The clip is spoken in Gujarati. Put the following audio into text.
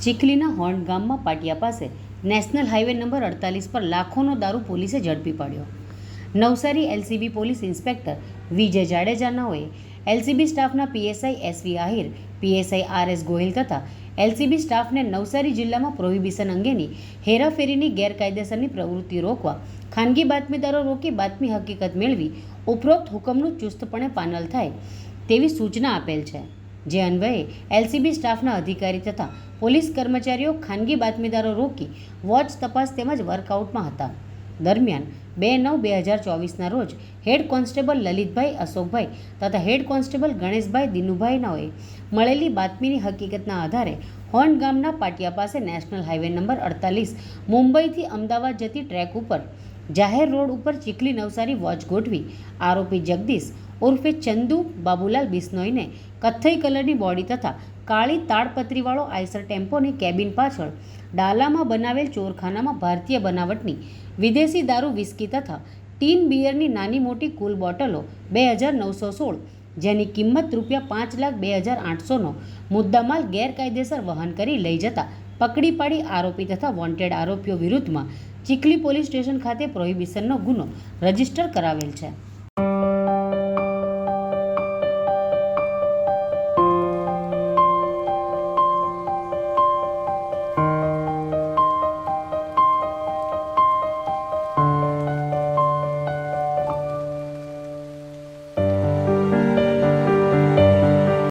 ચીખલીના હોર્ન ગામમાં પાટિયા પાસે નેશનલ હાઈવે નંબર અડતાલીસ પર લાખોનો દારૂ પોલીસે ઝડપી પાડ્યો. Navsari LCB police inspector Vijay જાડેજાનાઓએ LCB સ્ટાફના PSI S V Ahir PSI R S Gohil તથા એલસીબી સ્ટાફને નવસારી જિલ્લામાં પ્રોહિબિશન અંગેની હેરાફેરીની ગેરકાયદેસરની પ્રવૃત્તિ રોકવા, ખાનગી બાતમીદારો રોકી બાતમી હકીકત મેળવી, ઉપરોક્ત હુકમનું ચુસ્તપણે પાનલ થાય તેવી સૂચના આપેલ છે. જે અન્વયે એલસીબી સ્ટાફના અધિકારી તથા પોલીસ કર્મચારીઓ ખાનગી બાતમીદારો રોકી વોચ તપાસ તેમજ વર્કઆઉટમાં હતા. દરમિયાન બે નવ બે હજાર ચોવીસના રોજ હેડ કોન્સ્ટેબલ લલિતભાઈ, અશોકભાઈ તથા હેડ કોન્સ્ટેબલ ગણેશભાઈ દિનુભાઈનાઓએ મળેલી બાતમીની હકીકતના આધારે હોન્ડ ગામના પાટિયા પાસે નેશનલ હાઈવે નંબર અડતાલીસ મુંબઈથી અમદાવાદ જતી ટ્રેક ઉપર જાહેર રોડ ઉપર ચીખલી નવસારી વોચ ગોઠવી આરોપી જગદીશ ઉર્ફે ચંદુ બાબુલાલ બિસ્નોઈને કથ્થઈ કલરની બોડી તથા કાળી તાડપત્રીવાળો આઈસર ટેમ્પોની કેબિન પાછળ ડાલામાં બનાવેલ ચોરખાનામાં ભારતીય બનાવટની વિદેશી દારૂ, વિસ્કી તથા ટીન બિયરની નાની મોટી કુલ બોટલો બે હજાર નવસો સોળ, જેની કિંમત રૂપિયા પાંચ લાખ બે હજાર આઠસોનો મુદ્દામાલ ગેરકાયદેસર વહન કરી લઈ જતા પકડી પાડી આરોપી તથા વોન્ટેડ આરોપીઓ વિરુદ્ધમાં ચીખલી પોલીસ સ્ટેશન ખાતે પ્રોહિબિશનનો ગુનો રજિસ્ટર કરાવેલ છે.